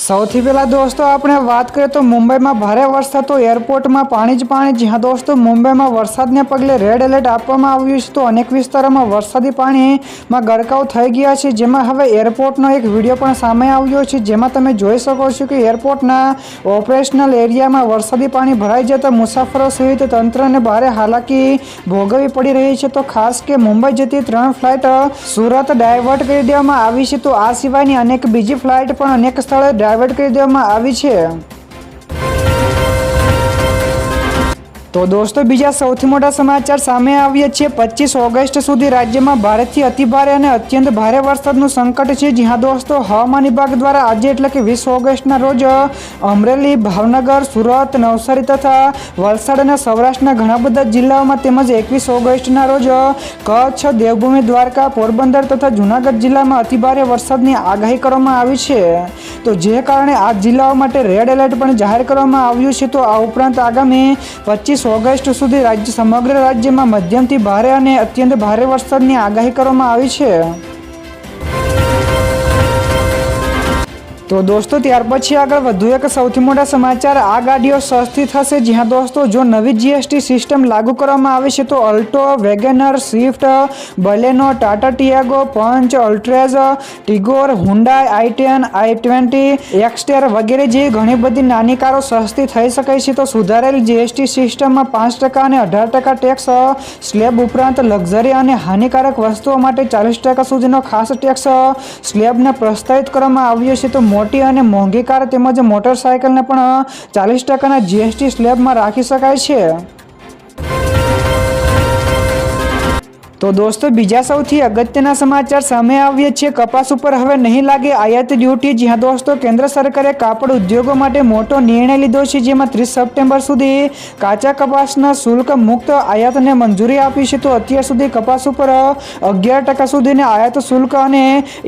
સૌથી પહેલાં દોસ્તો, આપણે વાત કરીએ તો મુંબઈમાં ભારે વરસાદ તો એરપોર્ટમાં. પાણી જ પાણી જ્યાં દોસ્તો, મુંબઈમાં વરસાદને પગલે રેડ એલર્ટ આપવામાં આવ્યું છે, તો અનેક વિસ્તારોમાં વરસાદી પાણીમાં ગરકાવ થઈ ગયા છે. જેમાં હવે એરપોર્ટનો એક વીડિયો પણ સામે આવ્યો છે, જેમાં તમે જોઈ શકો છો કે એરપોર્ટના ઓપરેશનલ એરિયામાં વરસાદી પાણી ભરાઈ જતા મુસાફરો સહિત તંત્રને ભારે હાલાકી ભોગવવી પડી રહી છે. તો ખાસ કે મુંબઈ જતી ત્રણ ફ્લાઇટ સુરત ડાયવર્ટ કરી દેવામાં આવી છે. તો આ સિવાયની અનેક બીજી ફ્લાઇટ પણ અનેક સ્થળે ડાયવર્ટ કરી દેવામાં આવી છે? તો દોસ્તો, બીજા સૌથી મોટા સમાચાર સામે આવીએ છીએ પચીસ ઓગસ્ટ સુધી રાજ્યમાં ભારેથી અતિભારે અને અત્યંત ભારે વરસાદનું સંકટ છે. જ્યાં દોસ્તો, હવામાન વિભાગ દ્વારા આજે એટલે કે વીસ ઓગસ્ટના રોજ અમરેલી, ભાવનગર, સુરત, નવસારી તથા વલસાડ અને સૌરાષ્ટ્રના ઘણા બધા જિલ્લાઓમાં તેમજ એકવીસ ઓગસ્ટના રોજ કચ્છ, દેવભૂમિ, દ્વારકા, પોરબંદર તથા જૂનાગઢ જિલ્લામાં અતિભારે વરસાદની આગાહી કરવામાં આવી છે. તો જે કારણે આ જિલ્લાઓ માટે રેડ એલર્ટ પણ જાહેર કરવામાં આવ્યું છે. તો આ ઉપરાંત આગામી પચીસ ઓગસ્ટ સુધી રાજ્ય સમગ્ર રાજ્યમાં મધ્યમથી ભારે અને અત્યંત ભારે વરસાદની આગાહી કરવામાં આવી છે. તો દોસ્તો, ત્યાર પછી આગળ વધુ એક સૌથી મોટા સમાચાર. આ ગાડીઓ સસ્તી થશે. જ્યાં દોસ્તો, જો નવી જીએસટી સિસ્ટમ લાગુ કરવામાં આવે છે, તો Alto, WagonR, Swift, Baleno, Tata, Tiago, Punch, Altroz, Tigor Hyundai i ten, i twenty, Exter વગેરે જેવી ઘણી બધી નાની કારો સસ્તી થઈ શકે છે. તો સુધારેલ જીએસટી સિસ્ટમમાં પાંચ ટકા અને અઢાર ટકા ટેક્સ, સ્લેબ ઉપરાંત લક્ઝરી અને હાનિકારક વસ્તુઓ માટે ચાલીસ ટકા સુધીનો ખાસ ટેક્સ સ્લેબને પ્રસ્તાવિત કરવામાં આવ્યો છે. તો મોટી અને મોંઘી કાર તેમજ મોટરસાયકલને પણ ચાલીસ ટકાના જીએસટી સ્લેબમાં રાખી શકાય છે. તો દોસ્તો, બીજા સૌથી અગત્યના સમાચાર સામે આવ્યા છે. કપાસ ઉપર હવે નહીં લાગે આયાત ડ્યુટી. જ્યાં દોસ્તો, કેન્દ્ર સરકારે કાપડ ઉદ્યોગો માટે મોટો નિર્ણય લીધો છે, જેમાં ત્રીસ સપ્ટેમ્બર સુધી કાચા કપાસના શુલ્ક મુક્ત આયાતને મંજૂરી આપી છે. તો અત્યાર સુધી કપાસ ઉપર અગિયાર ટકા સુધીને આયાત શુલ્ક અને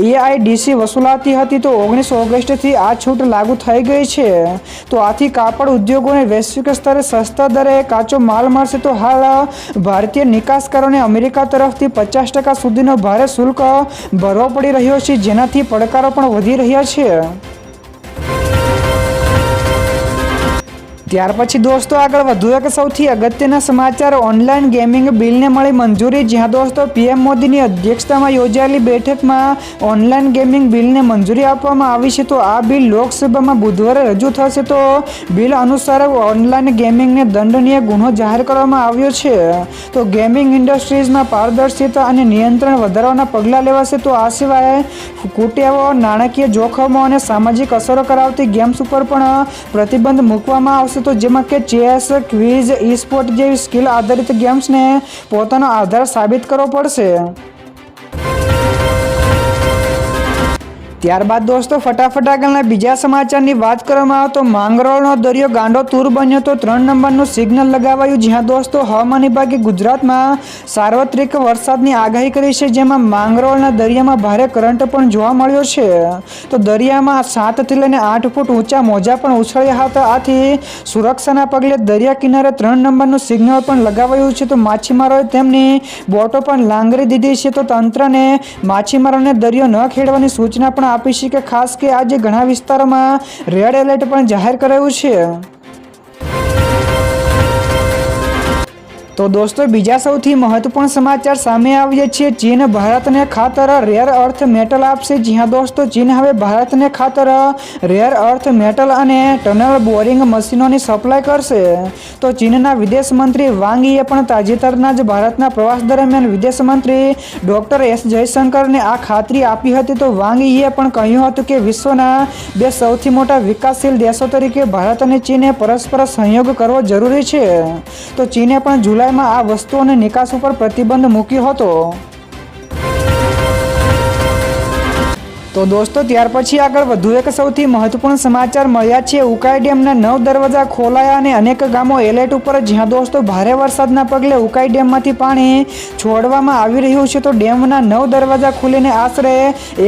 એઆઈડીસી વસૂલાતી હતી. તો ઓગણીસ ઓગસ્ટથી આ છૂટ લાગુ થઈ ગઈ છે. તો આથી કાપડ ઉદ્યોગોને વૈશ્વિક સ્તરે સસ્તા દરે કાચો માલ મળશે. તો હાલ ભારતીય નિકાસકારોને અમેરિકા તરફથી પચાસ ટકા સુધીનો ભારે શુલ્ક ભરવો પડી રહ્યો છે, જેનાથી પડકારો પણ વધી રહ્યા છે. ત્યાર પછી દોસ્તો આગળ વધુ એક સૌથી અગત્યના સમાચાર ઓનલાઈન ગેમિંગ બિલને મળી મંજૂરી. જ્યાં દોસ્તો પીએમ મોદીની અધ્યક્ષતામાં યોજાયેલી બેઠકમાં ઓનલાઈન ગેમિંગ બિલને મંજૂરી આપવામાં આવી છે. તો આ બિલ લોકસભામાં બુધવારે રજૂ થશે. તો બિલ અનુસાર ઓનલાઈન ગેમિંગને દંડનીય ગુનો જાહેર કરવામાં આવ્યો છે. તો ગેમિંગ ઇન્ડસ્ટ્રીઝમાં પારદર્શિતા અને નિયંત્રણ વધારવાના પગલાં લેવાશે. તો આ સિવાય કુટેવો નાણાકીય જોખમો અને સામાજિક અસરો કરાવતી ગેમ્સ ઉપર પણ પ્રતિબંધ મૂકવામાં આવશે. તો જેમાં કે ચેસ, ક્વિઝ ઈ સ્પોર્ટ જેવી સ્કિલ આધારિત ગેમ્સને પોતાનો આધાર સાબિત કરવો પડશે. ત્યારબાદ દોસ્તો, ફટાફટ આગળના બીજા સમાચારની વાત કરવામાં આવે તો માંગરોળનો દરિયો ગાંડો તૂર બન્યો તો ત્રણ નંબરનું સિગ્નલ લગાવાયું. જ્યાં દોસ્તો, હવામાન વિભાગે ગુજરાતમાં સાર્વત્રિક વરસાદની આગાહી કરી છે, જેમાં માંગરોળના દરિયામાં ભારે કરંટ પણ જોવા મળ્યો છે. તો દરિયામાં સાતથી લઈને આઠ ફૂટ ઊંચા મોજા પણ ઉછળ્યા હતા. આથી સુરક્ષાના પગલે દરિયા કિનારે ત્રણ નંબરનું સિગ્નલ પણ લગાવાયું છે. તો માછીમારોએ તેમની બોટો પણ લાંગરી દીધી છે. તો તંત્રને માછીમારોને દરિયો ન ખેડવાની સૂચના પણ આપી છે કે ખાસ કે આજે ઘણા વિસ્તારોમાં રેડ એલર્ટ પણ જાહેર કરાયું છે. તો દોસ્તો, બીજા સૌથી મહત્વપૂર્ણ સમાચાર સામે આવીએ છીએ ચીન ભારતને ખાતર રેર અર્થ મેટલ આપશે. જ્યાં દોસ્તો, ચીન હવે ભારતને ખાતર રેર અર્થ મેટલ અને ટનલ બોરિંગ મશીનોની સપ્લાય કરશે. તો ચીનના વિદેશ મંત્રી વાંગ યીએ પણ તાજેતરના જ ભારતના પ્રવાસ દરમિયાન વિદેશ મંત્રી ડોક્ટર એસ જયશંકરને આ ખાતરી આપી હતી. તો વાંગ યીએ પણ કહ્યું હતું કે વિશ્વના બે સૌથી મોટા વિકાસશીલ દેશો તરીકે ભારત અને ચીને પરસ્પર સહયોગ કરવો જરૂરી છે. તો ચીને પણ જુલાઈમાં આ વસ્તુઓની નિકાસ ઉપર પ્રતિબંધ મૂક્યો હતો. તો દોસ્તો, ત્યાર પછી આગળ વધુ એક સૌથી મહત્વપૂર્ણ સમાચાર મળ્યા છે. ઉકાઈ ડેમના નવ દરવાજા ખોલાયા અને અનેક ગામો એલર્ટ ઉપર જ્યાં દોસ્તો, ભારે વરસાદના પગલે ઉકાઈ ડેમમાંથી પાણી છોડવામાં આવી રહ્યું છે. તો ડેમના નવ દરવાજા ખુલીને આશરે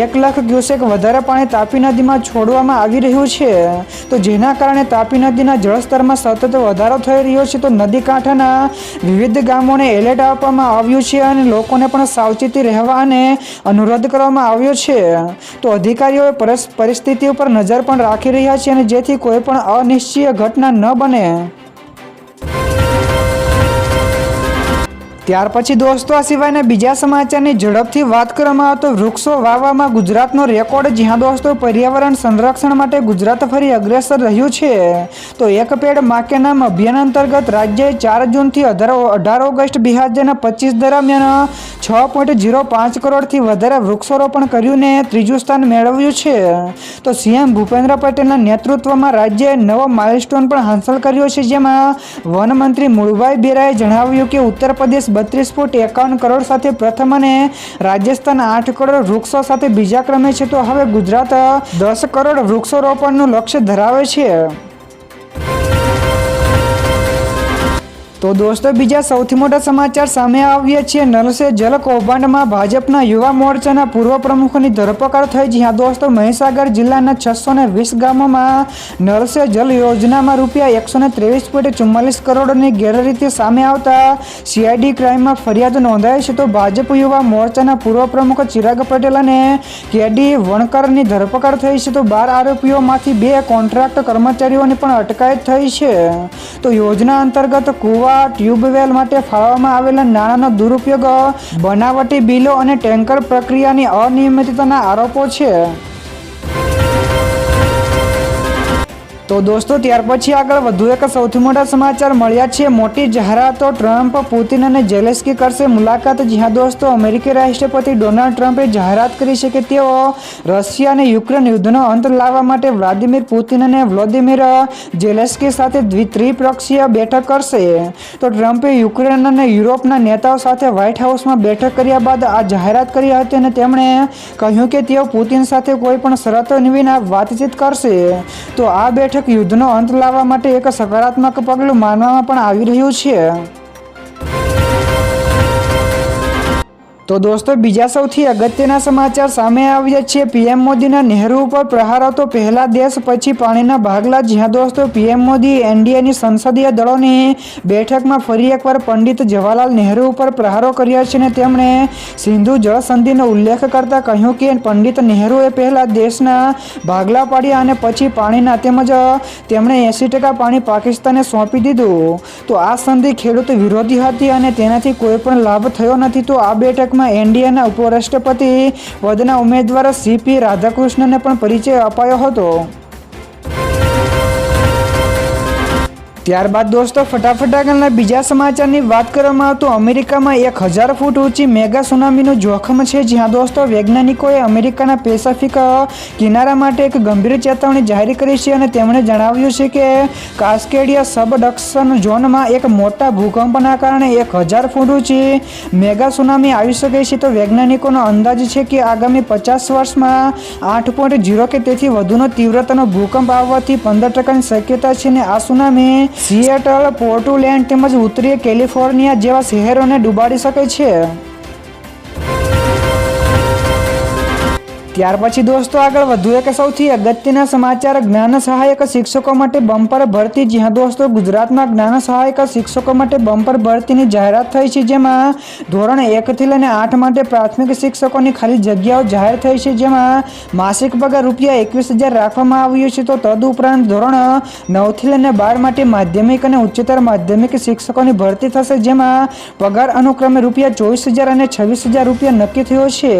એક લાખ ક્યુસેક વધારે પાણી તાપી નદીમાં છોડવામાં આવી રહ્યું છે. તો જેના કારણે તાપી નદીના જળસ્તરમાં સતત વધારો થઈ રહ્યો છે. તો નદી કાંઠાના વિવિધ ગામોને એલર્ટ આપવામાં આવ્યું છે અને લોકોને પણ સાવચેતી રહેવા અને અનુરોધ કરવામાં આવ્યો છે. તો અધિકારીઓએ પરસ- પરિસ્થિતિ ઉપર નજર પણ રાખી રહ્યા છે અને જેથી કોઈ પણ અનિશ્ચિય ઘટના ન બને. ત્યાર પછી દોસ્તો, આ સિવાયના બીજા સમાચારની ઝડપથી વાત કરવામાં આવે તો વૃક્ષો વાવવામાં ગુજરાતનો રેકોર્ડ. જ્યાં દોસ્તો, પર્યાવરણ સંરક્ષણ માટે ગુજરાત ફરી અગ્રેસર રહ્યું છે. તો એક પેડ માકે નામ અભિયાન અંતર્ગત રાજ્યએ ચાર જૂનથી અઢાર ઓગસ્ટ બે હજારના પચીસ દરમિયાન છ પોઈન્ટ ઝીરો પાંચ કરોડથી વધારે વૃક્ષારોપણ કર્યું ને ત્રીજું સ્થાન મેળવ્યું છે. તો સીએમ ભૂપેન્દ્ર પટેલના નેતૃત્વમાં રાજ્યએ નવો માઇલસ્ટોન પણ હાંસલ કર્યો છે, જેમાં વનમંત્રી મુળભાઈ બેરાએ જણાવ્યું કે ઉત્તર પ્રદેશ બત્રીસ ફૂટ એકાવન કરોડ સાથે પ્રથમ અને રાજસ્થાન આઠ કરોડ વૃક્ષો સાથે બીજા ક્રમે છે. તો હવે ગુજરાત દસ કરોડ વૃક્ષો રોપણનું લક્ષ્ય ધરાવે છે. તો દોસ્તો, બીજા સૌથી મોટા સમાચાર સામે આવ્યા છે. નરસે જલ કૌભાંડમાં ભાજપના યુવા મોરચાના પૂર્વ પ્રમુખની ધરપકડ થઈ જ્યાં દોસ્તો, મહીસાગર જિલ્લાના છસો ને વીસ ગામોમાં નરસે જલ યોજનામાં રૂપિયા એકસો ને ત્રેવીસ પોઈન્ટ ચુમ્માલીસ કરોડની ગેરરીતિ સામે આવતા સીઆઈડી ક્રાઇમમાં ફરિયાદ નોંધાઈ છે. તો ભાજપ યુવા મોરચાના પૂર્વ પ્રમુખ ચિરાગ પટેલ અને કેડી વણકરની ધરપકડ થઈ છે. તો બાર આરોપીઓમાંથી બે કોન્ટ્રાક્ટ કર્મચારીઓની પણ અટકાયત થઈ છે. તો યોજના અંતર્ગત કુવા ટ્યુબવેલ માટે ફાળવવામાં આવેલા નાણાંનો દુરુપયોગ બનાવટી બિલો અને ટેન્કર પ્રક્રિયાની અનિયમિતતાના આરોપો છે. તો દોસ્તો, ત્યાર પછી આગળ વધુ એક સૌથી મોટા સમાચાર મળ્યા છે. મોટી જાહેરાતો ટ્રમ્પ, પુતિન અને જેલેસ્કી કરશે મુલાકાત. જ્યાં દોસ્તો, અમેરિકી રાષ્ટ્રપતિ ડોનાલ્ડ ટ્રમ્પે જાહેરાત કરી છે કે તેઓ રશિયા અને યુક્રેન યુદ્ધનો અંત લાવવા માટે વ્લાદિમીર પુતિન અને વ્લોદિમીર જેલેસ્કી સાથે ત્રિપક્ષીય બેઠક કરશે. તો ટ્રમ્પે યુક્રેન અને યુરોપના નેતાઓ સાથે વ્હાઇટ હાઉસમાં બેઠક કર્યા બાદ આ જાહેરાત કરી હતી અને તેમણે કહ્યું કે તેઓ પુતિન સાથે કોઈ પણ શરતો વિના વાતચીત કરશે. તો આ બેઠક યુદ્ધનો અંત લાવવા માટે એક સકારાત્મક પગલું માનવામાં પણ આવી રહ્યું છે. તો દોસ્તો, બીજા સૌથી અગત્યના સમાચાર સામે આવ્યા છે. પીએમ મોદીના નહેરુ ઉપર પ્રહારો તો પહેલા દેશ, પછી પાણીના ભાગલા. જ્યાં દોસ્તો, પીએમ મોદી એનડીએની સંસદીય દળોની બેઠકમાં ફરી એકવાર પંડિત જવાહરલાલ નહેરુ ઉપર પ્રહારો કર્યા છે અને તેમણે સિંધુ જળસંધિનો ઉલ્લેખ કરતા કહ્યું કે પંડિત નહેરુએ પહેલા દેશના ભાગલા પાડ્યા અને પછી પાણીના તેમજ તેમણે એંસી ટકા પાણી પાકિસ્તાને સોંપી દીધું. તો આ સંધિ ખેડૂત વિરોધી હતી અને તેનાથી કોઈ પણ લાભ થયો નથી. તો આ બેઠકમાં એનડીએના ઉપરાષ્ટ્રપતિ પદના ઉમેદવાર સીપી રાધાકૃષ્ણને પણ પરિચય અપાયો હતો. ત્યારબાદ દોસ્તો, ફટાફટ આગળના બીજા સમાચારની વાત કરવામાં આવે તો અમેરિકામાં એક હજાર ફૂટ ઊંચી મેગા સુનામીનું જોખમ છે, જ્યાં દોસ્તો વૈજ્ઞાનિકોએ અમેરિકાના પેસેફિક કિનારા માટે એક ગંભીર ચેતવણી જાહેર કરી છે અને તેમણે જણાવ્યું છે કે કાસ્કેડિયા સબડક્શન ઝોનમાં એક મોટા ભૂકંપના કારણે એક હજાર ફૂટ ઊંચી મેગા સુનામી આવી શકે છે. તો વૈજ્ઞાનિકોનો અંદાજ છે કે આગામી પચાસ વર્ષમાં આઠ પોઈન્ટ ઝીરો કે તેથી વધુનો તીવ્રતાનો ભૂકંપ આવવાથી પંદર ટકાની શક્યતા છે અને આ સુનામી સિએટલ પોર્ટુલેન્ડ તેમજ ઉત્તરીય કેલિફોર્નિયા જેવા શહેરોને ડૂબાડી શકે છે. ત્યાર પછી દોસ્તો આગળ વધુ એક સૌથી અગત્યના સમાચાર જ્ઞાન સહાયક શિક્ષકો માટે બમ્પર ભરતી જ્યાં દોસ્તો ગુજરાતમાં જ્ઞાન સહાયક શિક્ષકો માટે બમ્પર ભરતીની જાહેરાત થઈ છે જેમાં ધોરણ એકથી લઈને આઠ માટે પ્રાથમિક શિક્ષકોની ખાલી જગ્યાઓ જાહેર થઈ છે જેમાં માસિક પગાર રૂપિયા એકવીસ હજાર રાખવામાં આવ્યો છે. તો તદુપરાંત ધોરણ નવથી લઈને બાર માટે માધ્યમિક અને ઉચ્ચતર માધ્યમિક શિક્ષકોની ભરતી થશે જેમાં પગાર અનુક્રમે રૂપિયા ચોવીસ હજાર અને છવ્વીસ હજાર રૂપિયા નક્કી થયો છે.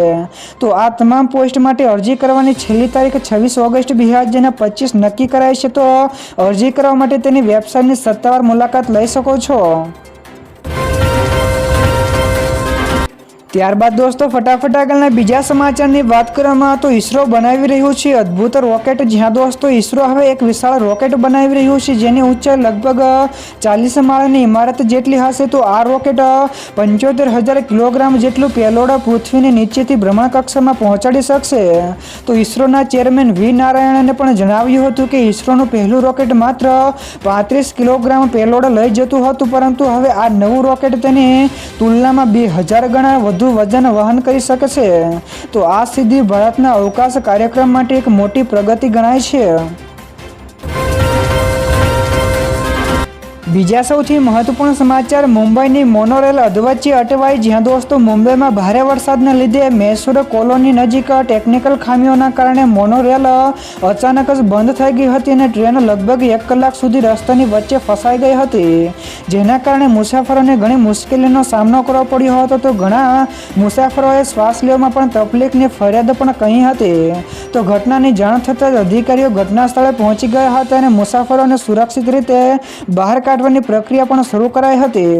તો આ તમામ પોસ્ટ માટે અરજી કરવાની છેલ્લી તારીખ છવ્વીસ ઓગસ્ટ બે હજાર પચીસ નક્કી કરાઈ છે તો અરજી કરવા માટે તેની વેબસાઇટની સત્તાવાર મુલાકાત લઈ શકો છો. ત્યારબાદ દોસ્તો, ફટાફટ આગળના બીજા સમાચારની વાત કરવામાં તો ઈસરો બનાવી રહ્યું છે. અદ્ભુત રોકેટ. જ્યાં દોસ્તો, ઈસરો હવે એક વિશાળ રોકેટ બનાવી રહ્યું છે, જેની ઊંચાઈ લગભગ ચાલીસ માળની ઇમારત જેટલી હશે. તો આ રોકેટ પંચોતેર હજાર કિલોગ્રામ જેટલું પેલોડ પૃથ્વીની નીચેથી ભ્રમણ કક્ષામાં પહોંચાડી શકશે. તો ઈસરોના ચેરમેન વી. નારાયણને પણ જણાવ્યું હતું કે ઈસરોનું પહેલું રોકેટ માત્ર પાંત્રીસ કિલોગ્રામ પેલોડ લઈ જતું હતું. પરંતુ હવે આ નવું રોકેટ તેની તુલનામાં બે હજાર ગણા વધુ વજન વહન કરી શકે છે. તો આ સિદ્ધિ ભારતના અવકાશ કાર્યક્રમ માટે એક મોટી પ્રગતિ ગણાય છે. બીજા સૌથી મહત્વપૂર્ણ સમાચાર મુંબઈની મોનોરેલ અધવચ્ચે અટવાઈ, જ્યાં દોસ્તો મુંબઈમાં ભારે વરસાદને લીધે મૈસૂર કોલોની નજીક ટેકનિકલ ખામીઓના કારણે મોનોરેલ અચાનક જ બંધ થઈ ગઈ હતી અને ટ્રેન લગભગ એક કલાક સુધી રસ્તાની વચ્ચે ફસાઈ ગઈ હતી. જેના કારણે મુસાફરોને ઘણી મુશ્કેલીનો સામનો કરવો પડ્યો હતો. તો ઘણા મુસાફરોએ શ્વાસ લેવામાં પણ તકલીફની ફરિયાદ પણ કહી હતી. તો ઘટનાની જાણ થતાં જ અધિકારીઓ ઘટના સ્થળે પહોંચી ગયા હતા અને મુસાફરોને સુરક્ષિત રીતે બહાર કાઢવાની પ્રક્રિયા પણ શરૂ કરાઈ હતી.